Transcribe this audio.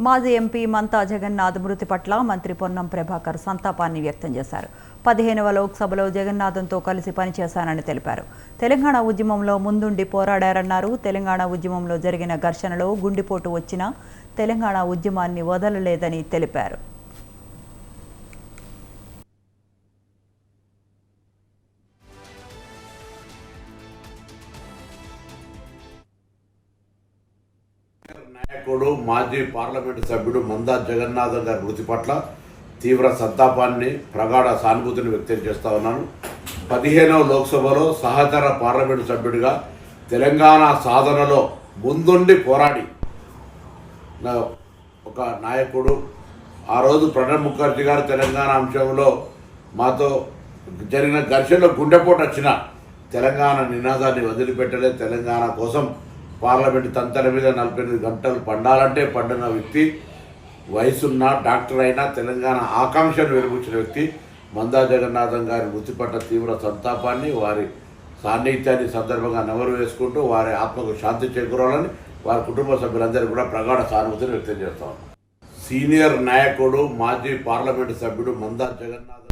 మాజీ ఎంపీ మంతా జగన్నాథ్ మృతి పట్ల మంత్రి పొన్నం ప్రభాకర్ సంతాపాన్ని వ్యక్తం చేశారు. పదిహేనవ లోక్సభలో జగన్నాథంతో కలిసి పనిచేశానని తెలిపారు. తెలంగాణ ఉద్యమంలో ముందుండి పోరాడారన్నారు. తెలంగాణ ఉద్యమంలో జరిగిన ఘర్షణలో గుండెపోటు వచ్చినా తెలంగాణ ఉద్యమాన్ని వదలలేదని తెలిపారు. నాయకుడు మాజీ పార్లమెంటు సభ్యుడు మందా జగన్నాథం గారి మృతి పట్ల తీవ్ర సంతాపాన్ని ప్రగాఢ సానుభూతిని వ్యక్తం చేస్తా ఉన్నాను. పదిహేనవ లోక్సభలో సహచర పార్లమెంటు సభ్యుడిగా తెలంగాణ సాధనలో ముందుండి పోరాడి ఒక నాయకుడు. ఆ రోజు ప్రణబ్ ముఖర్జీ గారు తెలంగాణ అంశంలో మాతో జరిగిన ఘర్షణలో గుండెపోటు వచ్చిన తెలంగాణ నినాదాన్ని వదిలిపెట్టలే తెలంగాణ కోసం పార్లమెంట్ తంతల మీద నలభై ఎనిమిది గంటలు పండాలంటే పండిన వ్యక్తి వయసున్న డాక్టర్ అయినా తెలంగాణ ఆకాంక్షను వెలుగుచ్చిన వ్యక్తి మందా జగన్నాథం గారి మృతి పట్ల తీవ్ర సంతాపాన్ని వారి సాన్నిహిత్యాన్ని సందర్భంగా నెమరు వేసుకుంటూ వారి ఆత్మకు శాంతి చేకూరాలని వారి కుటుంబ సభ్యులందరికీ కూడా ప్రగాఢ సానుభూతిని వ్యక్తం చేస్తాం సీనియర్ నాయకుడు మాజీ పార్లమెంటు సభ్యుడు మందా జగన్నాథ్